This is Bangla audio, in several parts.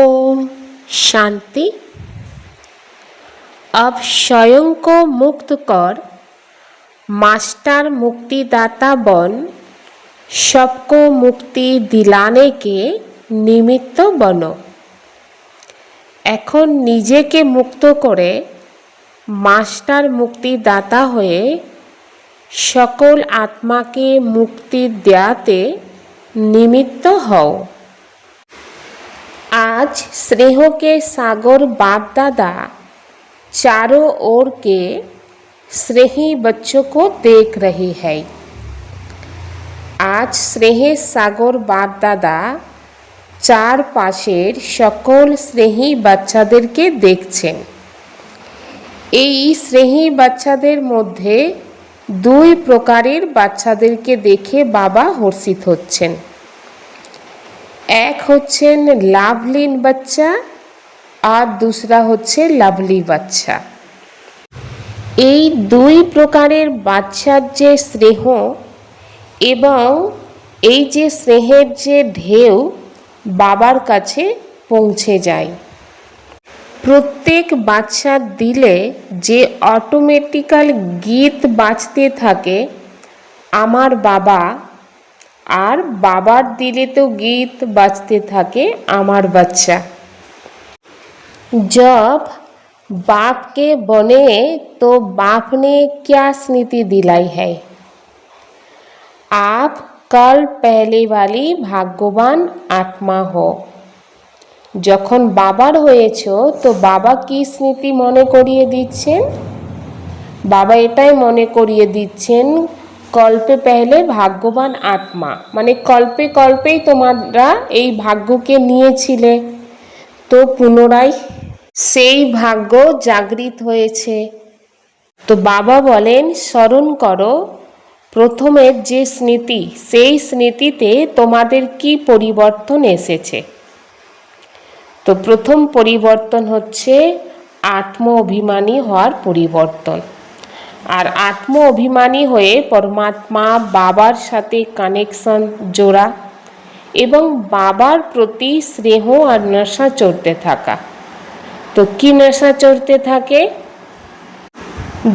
ওম শান্তি। অব স্বয়ংক মুক্ত কর, মাস্টার মুক্তিদাতা বন, সবকো মুক্তি দিলানেকে নিমিত্ত বন। এখন নিজেকে মুক্ত করে মাস্টার মুক্তিদাতা হয়ে সকল আত্মাকে মুক্তি দেয়াতে নিমিত্ত হও। आज स्नेह के सागर बाप दादा चारों ओर के स्नेही बच्चों को देख रही है আজ স্নেহের সাগর বাপ দাদা চার পাশের সকল স্নেহী বাচ্চাদেরকে দেখছেন এই স্নেহী বাচ্চাদের মধ্যে দুই প্রকারের বাচ্চাদেরকে দেখে বাবা হর্ষিত হচ্ছেন এক হচ্ছেন লাভলিন বাচ্চা আর দুসরা হচ্ছে লাভলি বাচ্চা। এই দুই প্রকারের বাচ্চার যে স্নেহ এবং এই যে স্নেহের যে ঢেউ বাবার কাছে পৌঁছে যায়। প্রত্যেক বাচ্চা দিলে যে অটোমেটিক্যাল গীত বাজতে থাকে, আমার বাবা আর বাবার দিলে তো গীত বাজতে থাকে আমার বাচ্চা जब बाप के बने तो बाप ने क्या स्मृति दिलाई है आप कल पहले वाली ভাগ্যবান আত্মা হো যখন বাবার হয়েছ তো বাবা কি স্মৃতি মনে করিয়ে দিচ্ছেন বাবা এটাই মনে করিয়ে দিচ্ছেন কল্পে পেহলে ভাগ্যবান আত্মা। মানে কল্পে কল্পেই তোমরা এই ভাগ্যকে নিয়েছিলে। তো পুনরায় সেই ভাগ্য জাগৃত হয়েছে। তো বাবা বলেন, স্মরণ করো প্রথমের যে স্মৃতি, সেই স্মৃতিতে তোমাদের কি পরিবর্তন এসেছে? তো প্রথম পরিবর্তন হচ্ছে আত্ম অভিমানী হওয়ার পরিবর্তন। আর আত্ম অভিমানী হয়ে পরমাত্মা বাবার সাথে কানেকশন জোড়া এবং বাবার প্রতি স্নেহ আর নেশা চড়তে থাকা। তো কি নেশা চড়তে থাকে?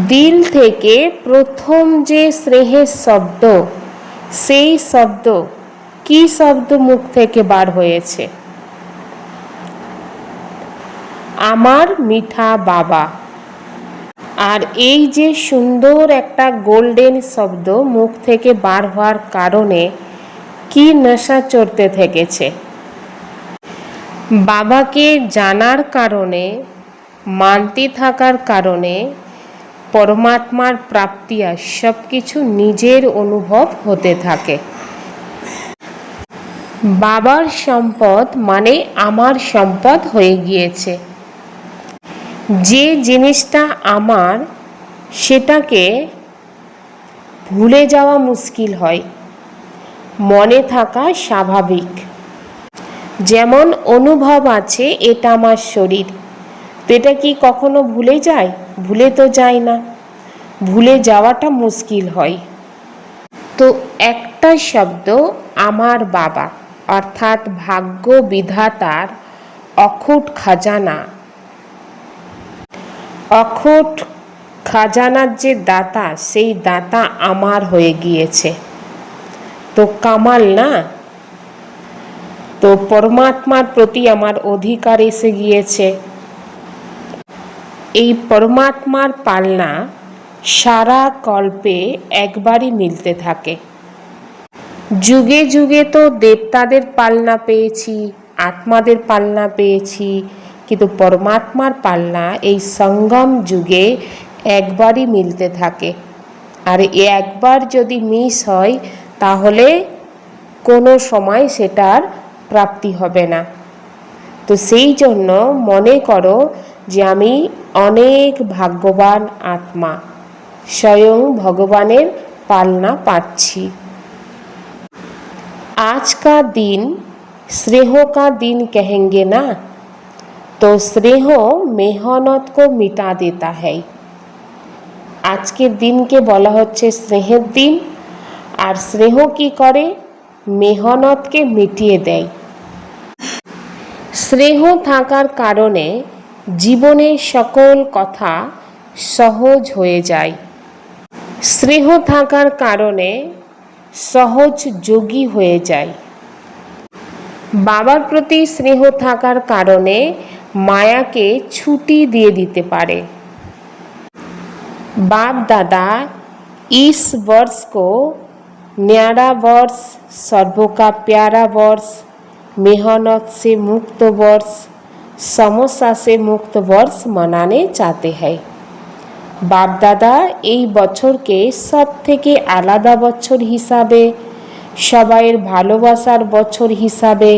দিল থেকে প্রথম যে স্নেহের শব্দ, সেই শব্দ কি শব্দ মুখ থেকে বার হয়েছে? আমার মিঠা বাবা। আর এই যে সুন্দর একটা গোল্ডেন শব্দ মুখ থেকে বার হওয়ার কারণে কি নেশা চড়তে থেকেছে। বাবাকে জানার কারণে, মানতে থাকার কারণে, পরমাত্মার প্রাপ্তি আর সব কিছু নিজের অনুভব হতে থাকে। বাবার সম্পদ মানে আমার সম্পদ হয়ে গিয়েছে। যে জিনিসটা আমার সেটাকে ভুলে যাওয়া মুশকিল হয়। মনে থাকা স্বাভাবিক। যেমন অনুভব আছে, এটা আমার শরীর। তো এটা কি কখনো ভুলে যায়? ভুলে তো যায় না। ভুলে যাওয়াটা মুশকিল হয়। তো একটা শব্দ আমার বাবা, অর্থাৎ ভাগ্য বিধাতার অখুট খাজানা অখুট খাজানার যে দাতা, সেই দাতা আমার হয়ে গিয়েছে। তো কামাল না? তো পরমাত্মার প্রতি আমার অধিকার এসে গিয়েছে। এই পরমাত্মার পালনা সারা কল্পে একবারই মিলতে থাকে। যুগে যুগে তো দেবতাদের পালনা পেয়েছি, আত্মাদের পালনা পেয়েছি কিন্তু পরমাত্মার পালনা এই সঙ্গম যুগে একবারই মিলতে থাকে আর এ একবার যদি মিস হয় তাহলে কোনো সময় সেটার প্রাপ্তি হবে না তো সেই জন্য মনে করো যে আমি অনেক ভাগ্যবান আত্মা স্বয়ং ভগবানের পালনা পাচ্ছি आज का दिन स्नेह का दिन कहेंगे ना তো স্নেহ মেহনত কো মিটা দেতা হ্যায় আজকের দিনকে বলা হচ্ছে স্নেহের দিন, আর স্নেহ কি করে? মেহনতকে মিটিয়ে দেয়। স্নেহ থাকার কারণে জীবনের সকল কথা সহজ হয়ে যায়। স্নেহ থাকার কারণে সহজ যোগী হয়ে যায়। বাবার প্রতি স্নেহ থাকার কারণে মায়াকে ছুটি দিয়ে দিতে পারে बाप दादा इस वर्ष को न्यारा वर्ष सर्वों का प्यारा वर्ष मेहनत से मुक्त वर्ष समस्या से मुक्त वर्ष मनाने चाहते हैं বাপ দাদা এই বছরকে সব থেকে আলাদা বছর হিসাবে সবাইয়ের ভালোবাসার বছর হিসাবে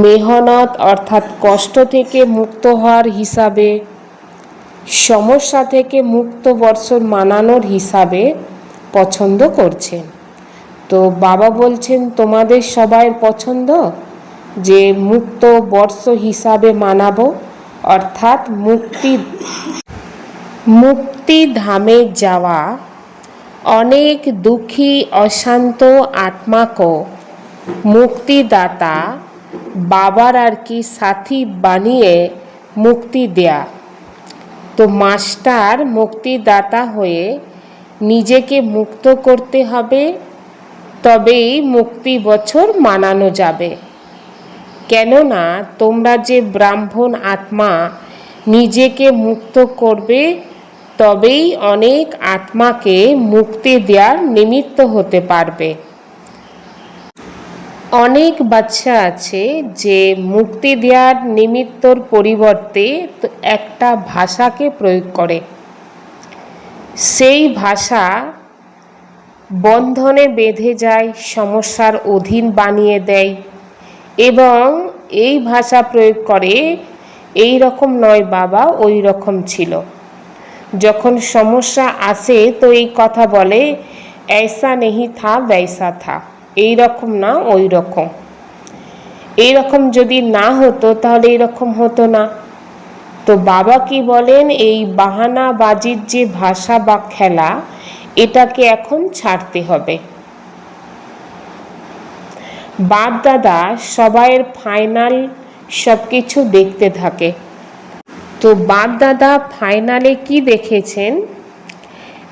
মেহনত অর্থাৎ কষ্ট থেকে মুক্ত হওয়ার হিসাবে, সমস্যা থেকে মুক্ত বর্ষর মানানোর হিসাবে পছন্দ করছেন। তো বাবা বলছেন, তোমাদের সবাইয়ের পছন্দ যে মুক্ত বর্ষ হিসাবে মানাবো? অর্থাৎ মুক্তি মুক্তি ধামে যাওয়া, অনেক দুঃখী, অশান্ত আত্মাকে মুক্তিদাতা বাবার আর কি সাথী বানিয়ে মুক্তি দেয়া। তো মাস্টার মুক্তিদাতা হয়ে নিজেকে মুক্ত করতে হবে, তবেই মুক্তি বছর মানানো যাবে। কেননা তোমরা যে ব্রাহ্মণ আত্মা নিজেকে মুক্ত করবে, তবেই অনেক আত্মাকে মুক্তি দেওয়ার নিমিত্ত হতে পারবে। অনেক বাচ্চা আছে যে মুক্তি দেওয়ার নিমিত্তর পরিবর্তে তো একটা ভাষাকে প্রয়োগ করে সেই ভাষা বন্ধনে বেঁধে যায় সমস্যার অধীন বানিয়ে দেয় এবং এই ভাষা প্রয়োগ করে এই রকম নয় বাবা ওই রকম ছিল যখন সমস্যা আসে তো এই কথা বলে ऐसा नहीं था वैसा था এই রকম না, ওই রকম। এই রকম যদি না হতো, তাহলে এরকম হতো না। তো বাবা কি বলেন, এই বাহানাবাজির যে ভাষা বা খেলা, এটাকে এখন ছাড়তে হবে। বাপ, দাদা সবাইয়ের ফাইনাল সব কিছু দেখতে থাকে। তো বাপ, দাদা ফাইনালে কি দেখেছেন?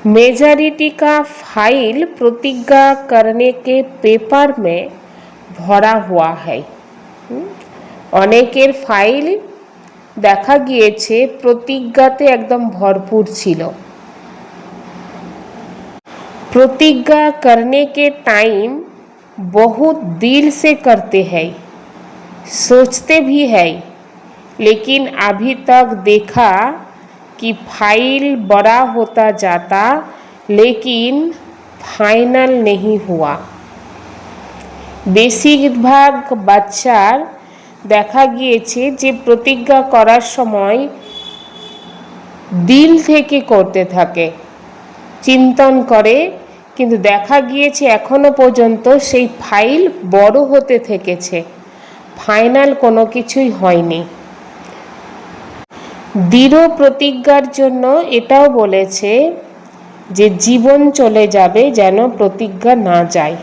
मेजॉरिटी का फाइल प्रतिज्ञा करने के पेपर में ভরা हुआ है হুম? অনেকের ফাইল দেখা গিয়েছে প্রতিজ্ঞাতে একদম ভরপুর ছিল प्रतिज्ञा करने के टाइम बहुत दिल से करते हैं सोचते भी है लेकिन अभी तक देखा कि फाइल बड़ा होता जाता लेकिन फाइनल नहीं हुआ বেশিরভাগ বাচ্চার দেখা গিয়েছে যে প্রতিজ্ঞা করার সময় দিল থেকে করতে থাকে চিন্তন করে কিন্তু দেখা গিয়েছে এখনো পর্যন্ত সেই ফাইল বড় হতে থেকেছে ফাইনাল কোনো কিছুই হয়নি দৃঢ় প্রতিজ্ঞার জন্য এটাও বলেছে যে জীবন চলে যাবে যেন প্রতিজ্ঞা না যায়।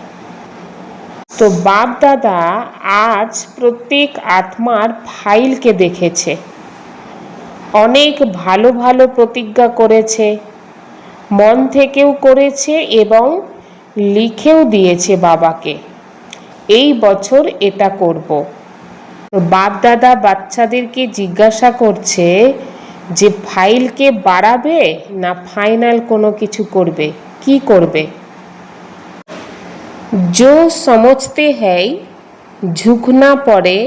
তো বাপ দাদা আজ প্রত্যেক আত্মার ফাইলকে দেখেছে। অনেক ভালো ভালো প্রতিজ্ঞা করেছে, মন থেকেও করেছে এবং লিখেও দিয়েছে বাবাকে। এই বছর এটা করব। বাপ দাদা বাচ্চাদেরকে জিজ্ঞাসা করছে যে ফাইলকে বাড়াবে না ফাইনাল কোনো কিছু করবে কি করবে जो समझते हैं झुकना पड़े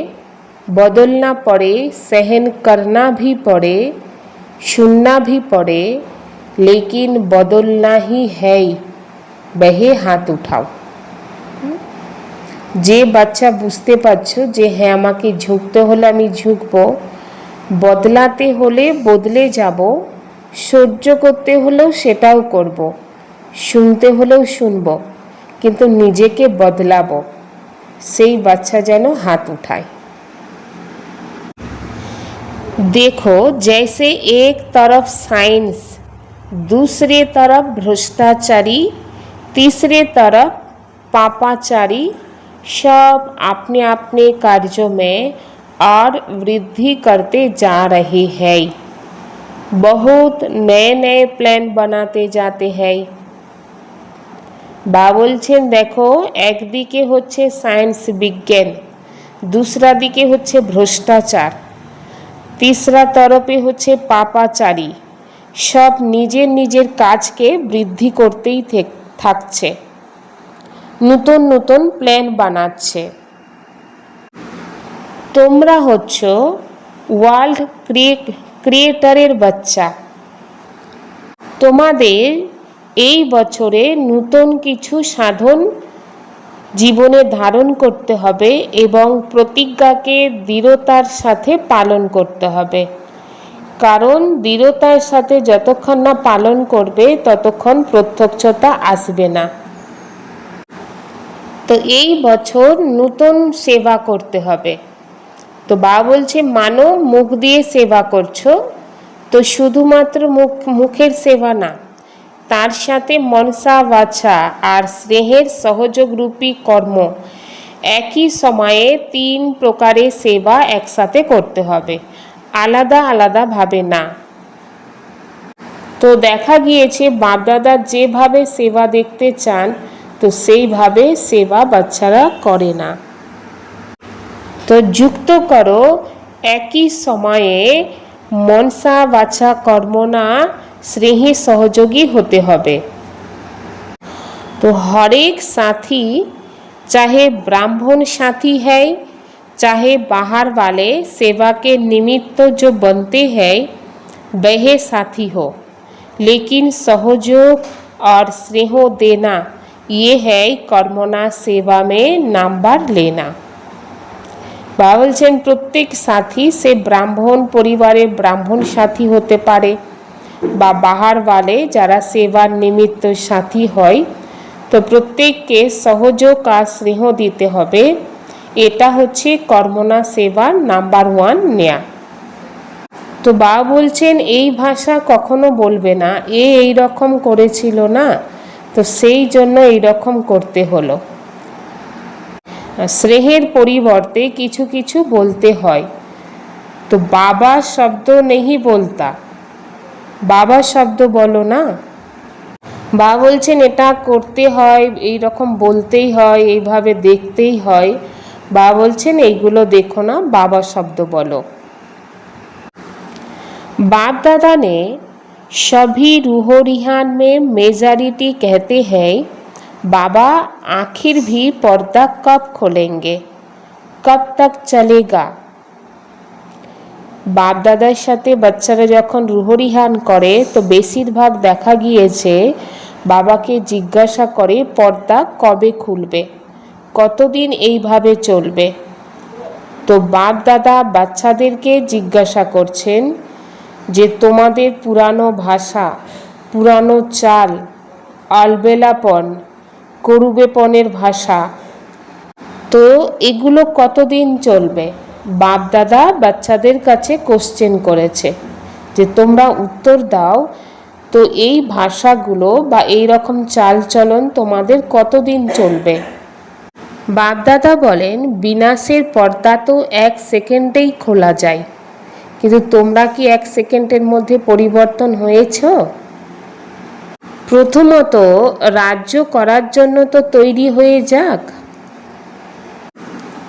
बदलना पड़े सहन करना भी पड़े सुनना भी पड़े लेकिन बदलना ही है वह हाथ उठाओ যে বাচ্চা বুঝতে পারছো যে হ্যাঁ আমাকে ঝুঁকতে হলে আমি ঝুঁকবো বদলাতে হলে বদলে যাব সহ্য করতে হলেও সেটাও করব শুনতে হলেও শুনবো কিন্তু নিজেকে বদলাবো সেই বাচ্চা যেন हाथ उठाए देखो जैसे एक तरफ साइंस दूसरे तरफ भ्रष्टाचारी तीसरे तरफ पापाचारी सब अपने अपने कार्यों में और वृद्धि करते जा रहे हैं बहुत नए नए প্ল্যান বানাতে যাতে हैं বা বলছেন দেখো একদিকে হচ্ছে সায়েন্স বিজ্ঞান দুসরা দিকে হচ্ছে ভ্রষ্টাচার তিসরা তরফে হচ্ছে পাপাচারী সব নিজের নিজের কাজকে বৃদ্ধি করতেই থেক- থাকছে নতুন নতুন প্ল্যান বানাচ্ছে। তোমরা হচ্ছ ওয়ার্ল্ড ক্রিয়েটারের বাচ্চা। তোমাদের এই বছরে নতুন কিছু সাধন জীবনে ধারণ করতে হবে এবং প্রতিজ্ঞাকে দৃঢ়তার সাথে পালন করতে হবে। কারণ দৃঢ়তার সাথে যতক্ষণ না পালন করবে, ততক্ষণ প্রত্যক্ষতা আসবে না। তো এই বছর নতুন সেবা করতে হবে। তো বা বলছে, মানো, মুখ দিয়ে সেবা করছ। তো শুধুমাত্র মুখ, মুখের সেবা না, তার সাথে মনসা বাছা আর স্নেহের সহযোগরূপী কর্ম একই সময়ে তিন প্রকারের সেবা একসাথে করতে হবে। আলাদা আলাদাভাবে না। তো দেখা গিয়েছে, বাপদাদা যেভাবে সেবা দেখতে চান তো সেইভাবে সেবা বাচ্চারা করে না তো যুক্ত করো একই সময়ে মনসা বাছা কর্মনা স্নেহী সহযোগী হতে হবে तो हर एक साथी चाहे ब्राह्मण साथी है चाहे बाहर वाले सेवा के निमित्त जो बनते हैं वह साथी हो लेकिन सहयोग और स्नेह देना ইয়ে ये है কর্মনা সেবা মে নাম্বার লেনা। বা বলছেন, প্রত্যেক সাথী সে ব্রাহ্মণ পরিবারে ব্রাহ্মণ সাথী হতে পারে বা বাহারওয়ালে যারা সেবার নিমিত্ত সাথী হয়, তো প্রত্যেককে সহযোগ আর স্নেহ দিতে হবে। এটা হচ্ছে কর্মনা সেবার নাম্বার ওয়ান নেয়া। তো বা বলছেন, এই ভাষা কখনো বলবে না, এ এই রকম করেছিল না তো সেই জন্য এই রকম করতে হলো। স্নেহের পরিবর্তে কিছু কিছু বলতে হয়। তো বাবা শব্দ নেহি বলতা। বাবা শব্দ বলো না। বা বলছেন, এটা করতে হয় এই রকম বলতেই হয়, এইভাবে দেখতেই হয়। বা বলছেন, এইগুলো দেখো না, বাবা শব্দ বলো। বাপ দাদা নে सभी रूहो रिहान में मेजॉरिटी कहते हैं बाबा आखिर भी पर्दा कब खोलेंगे कब तक चलेगा বাপ দাদার সাথে বাচ্চারা যখন রুহরিহান করে তো বেশিরভাগ দেখা গিয়েছে বাবাকে জিজ্ঞাসা করে পর্দা কবে খুলবে কতদিন এইভাবে চলবে তো বাপ দাদা বাচ্চাদেরকে জিজ্ঞাসা করছেন যে তোমাদের পুরানো ভাষা, পুরানো চাল, আলবেলাপন, করুবেপনের ভাষা। তো এগুলো কতদিন চলবে? বাপ দাদা বাচ্চাদের কাছে কোশ্চেন করেছে যে, তোমরা উত্তর দাও, তো এই ভাষাগুলো বা এই রকম চালচলন তোমাদের কতদিন চলবে? বাপদাদা বলেন, বিনাশের পর্দা তো এক সেকেন্ডেই খোলা যায়। কিন্তু তোমরা কি এক সেকেন্ডের মধ্যে পরিবর্তন হয়েছ? প্রথমত, রাজ্য করার জন্য তো তৈরি হয়ে যাক।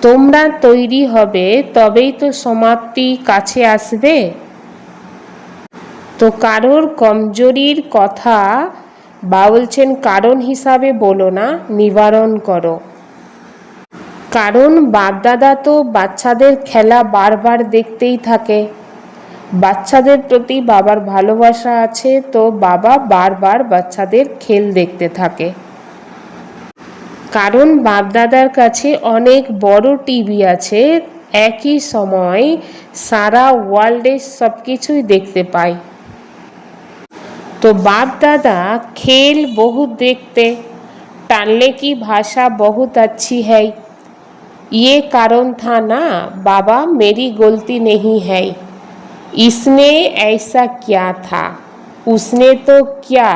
তোমরা তৈরি হবে, তবেই তো সমাপ্তি কাছে আসবে। তো কারোর কমজোরির কথা বা বলছেন, কারণ হিসাবে বলো না, নিবারণ করো। কারণ বাপদাদা তো বাচ্চাদের খেলা বারবার দেখতেই থাকে। বাচ্চাদের প্রতি বাবার ভালোবাসা আছে তো বাবা বারবার বাচ্চাদের খেল দেখতে থাকে কারণ বাপদাদার কাছে অনেক বড় টিভি আছে একই সময় সারা ওয়ার্ল্ডে সব কিছুই দেখতে পায় তো बाप दादा खेल बहुत देखते टालने की भाषा बहुत अच्छी है ये कारण था ना बाबा मेरी गलती नहीं है इसने ऐसा किया था उसने तो किया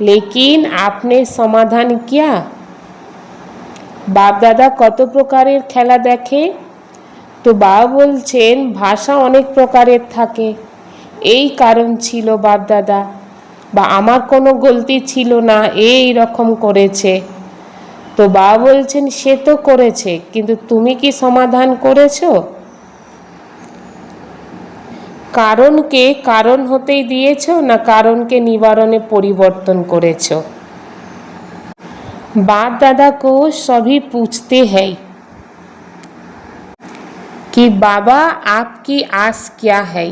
लेकिन आपने समाधान किया বাপ দাদা কত প্রকারের খেলা দেখে তো বাবা বলছেন ভাষা অনেক প্রকারের থাকে এই কারণ ছিল বাপ দাদা বা আমার কোনো গলতি ছিল না এই রকম করেছে তো বাবা বলছেন সে তো করেছে কিন্তু তুমি কি সমাধান করেছো কারণকে কারণ হতেই দিয়েছ না কারণকে নিবারণে পরিবর্তন করেছ बाप दादा को सभी पूछते हैं कि बाबा आपकी आस क्या है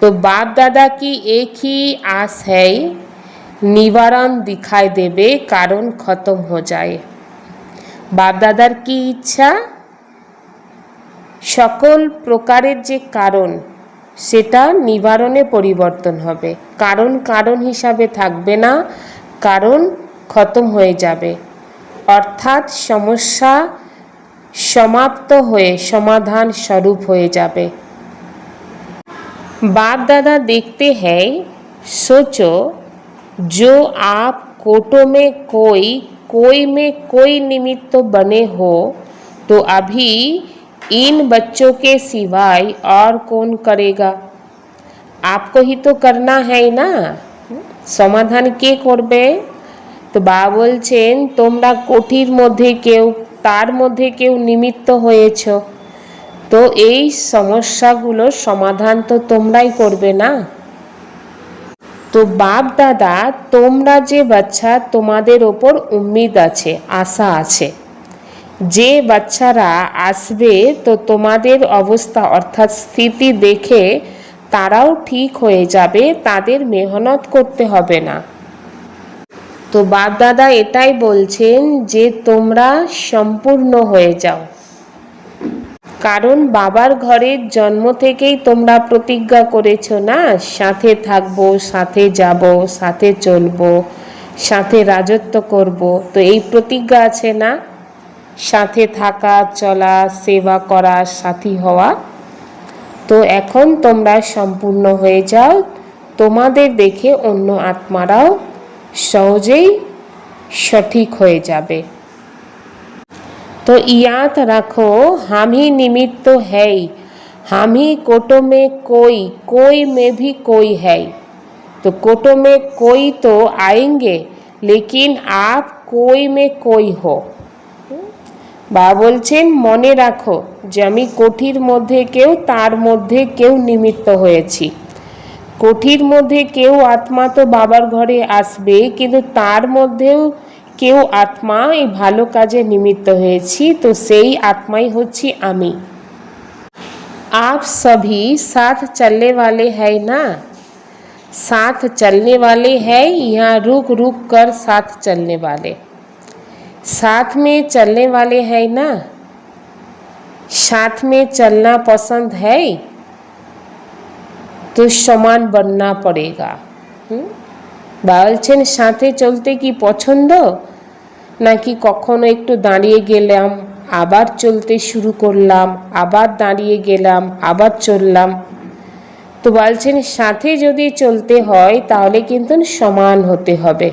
तो बाप दादा की एक ही आस है নিবারণ দিখাই দেবে কারণ খতম হো যায় বাপ দাদার কি ইচ্ছা সকল প্রকারের যে কারণ সেটা নিবারণে পরিবর্তন হবে কারণ কারণ হিসাবে থাকবে না কারণ খতম হয়ে যাবে অর্থাৎ সমস্যা সমাপ্ত হয়ে সমাধান স্বরূপ হয়ে যাবে बाप दादा देखते हैं सोचो जो आप कोटों में कोई कोई में कोई निमित्त बने हो तो अभी इन बच्चों के सिवाय और कौन करेगा आपको ही तो करना है না সমাধান কে করবে তো বাবা বলছেন তোমরা কোঠির মধ্যে কেউ তার মধ্যে কেউ নিমিত্ত হয়েছো তো এই সমস্যাগুলোর সমাধান তো তোমরাই করবে না তো বাপ দাদা তোমরা যে বাচ্চা তোমাদের ওপর উম্মিদ আছে আশা আছে যে বাচ্চারা আসবে, তো তোমাদের অবস্থা অর্থাৎ স্থিতি দেখে তারাও ঠিক হয়ে যাবে, তাদের মেহনত করতে হবে না। তো বাপ দাদা এটাই বলছেন যে, তোমরা সম্পূর্ণ হয়ে যাও। কারণ বাবার ঘরের জন্ম থেকেই তোমরা প্রতিজ্ঞা করেছ না, সাথে থাকব, সাথে যাব, সাথে চলবো, সাথে রাজত্ব করব, তো এই প্রতিজ্ঞা আছে না? সাথে থাকা চলা সেবা করা সাথী হওয়া তো এখন তোমরা সম্পূর্ণ হয়ে যাও তোমাদের দেখে অন্য আত্মারাও সহজেই সঠিক হয়ে যাবে तो याद रखो हम ही निमित्त तो है ही हम ही कोटों में कोई कोई में भी कोई है तो कोटों में कोई तो आएंगे लेकिन आप कोई में कोई हो বা বলছেন মনে রাখো যে আমি কোঠির মধ্যে কেউ তার মধ্যে কেউ নিমিত্ত হয়েছি কোঠির মধ্যে কেউ আত্মা তো বাবার ঘরে আসবে কিন্তু তার মধ্যেও কেউ আত্মা এই ভালো কাজে নিমিত্ত হয়েছি তো সেই আত্মাই হচ্ছি আমি आप सभी साथ चलने वाले हैं ना साथ चलने वाले हैं या रुक रुक कर साथ चलने वाले साथ में चलने वाले हैं ना साथ में चलना पसंद है तो समान बनना पड़ेगा হুম? বা বলছেন সাথে চলতে কি পছন্দ নাকি কখনো একটু দাঁড়িয়ে গেলাম আবার চলতে শুরু করলাম আবার দাঁড়িয়ে গেলাম আবার চললাম তো বলছেন সাথে যদি চলতে হয় তাহলে কিন্তু সমান হতে হবে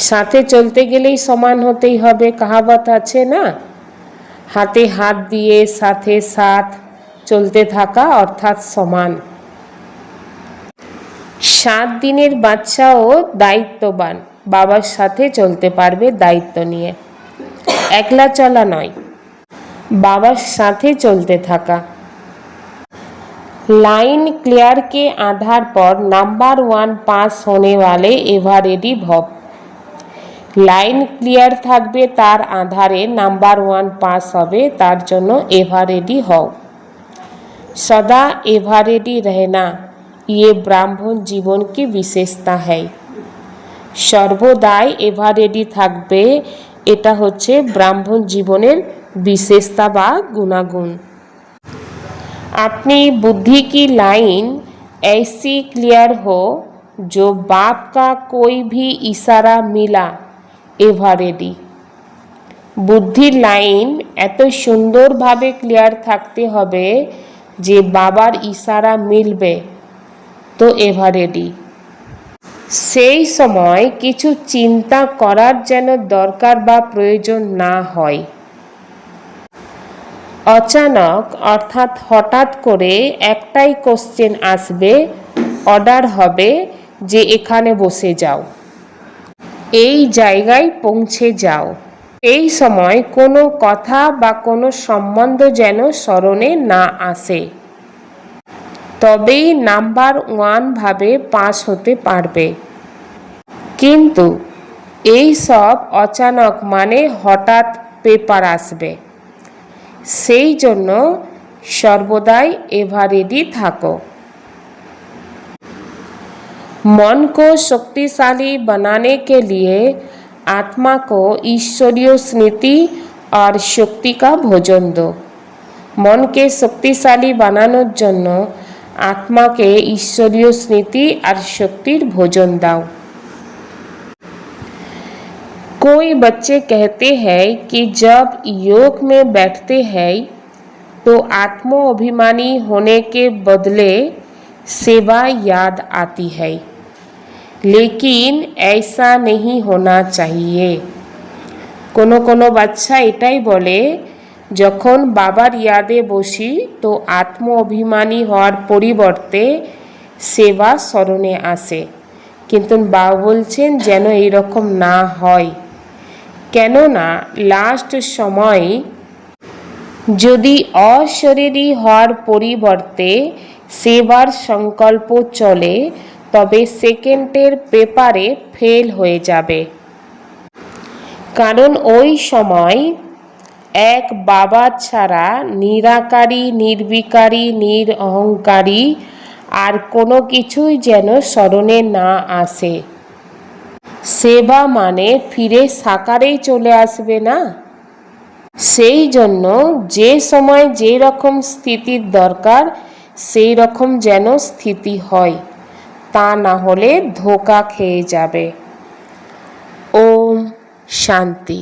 সাথে চলতে গেলেই সমান হতেই হবে কাহাবত আছে না হাতে হাত দিয়ে সাথে সাথ চলতে থাকা অর্থাৎ সমান সাত দিনের বাচ্চাও দায়িত্ববান বাবার সাথে চলতে পারবে দায়িত্ব নিয়ে একলা চলা নয় বাবার সাথে চলতে থাকা लाइन क्लियर के आधार पर नंबर वन पास होने वाले एभारेडी भव লাইন ক্লিয়ার থাকবে তার আধারে নাম্বার ওয়ান পাস হবে তার জন্য এভারেডি হও সদা এভারেডি रहना ये ব্রাহ্মণ জীবন কি বিশেষতা है সর্বদাই এভারেডি থাকবে এটা হচ্ছে ব্রাহ্মণ জীবনের বিশেষতা বা গুণাগুণ अपनी बुद्धि की लाइन ऐसी क्लियर हो जो बाप का कोई भी इशारा मिला এভারেডি। বুদ্ধির লাইন এত সুন্দরভাবে ক্লিয়ার থাকতে হবে যে বাবার ইশারা মিলবে। তো এভারেডি। সেই সময় কিছু চিন্তা করার যেন দরকার বা প্রয়োজন না হয়। অচানক অর্থাৎ হঠাৎ করে একটাই কোশ্চেন আসবে অর্ডার হবে যে এখানে বসে যাও। এই জায়গায় পৌঁছে যাও। এই সময় কোনো কথা বা কোনো সম্বন্ধ যেন স্মরণে না আসে। তবেই নাম্বার ওয়ান ভাবে পাস হতে পারবে। কিন্তু এই সব অচানক মানে হঠাৎ পেপার আসবে। সেই জন্য সর্বদাই এভারেডি থাকো। मन को शक्तिशाली बनाने के लिए आत्मा को ईश्वरीय स्मृति और शक्ति का भोजन दो মনকে শক্তিশালী বানানোর জন্য আত্মাকে ঈশ্বরীয় স্মৃতি আর শক্তির ভোজন দাও कोई बच्चे कहते हैं कि जब योग में बैठते हैं तो आत्मोभिमानी होने के बदले सेवा याद आती है লেকিন এসা নেহি হোনা চাহিয়ে কোনো কোনো বাচ্চা এটাই বলে যখন বাবার ইয়াদে বসি তো আত্ম অভিমানী হওয়ার পরিবর্তে সেবা স্মরণে আসে কিন্তু বাবা বলছেন যেন এইরকম না হয় কেননা লাস্ট সময় যদি অশরীরী হওয়ার পরিবর্তে সেবার সংকল্প চলে তবে সেকেন্ডের পেপারে ফেল হয়ে যাবে। কারণ ওই সময় এক বাবা ছাড়া নিরাকারী, নির্বিকারী নির অহংকারী আর কোনো কিছুই যেন স্মরণে না আসে। সেবা মানে ফিরে সাকারেই চলে আসবে না। সেই জন্য যে সময় যে রকম স্থিতির দরকার, সেই রকম যেন স্থিতি হয়। তা না হলে ধোকা খেয়ে যাবে। ওম শান্তি।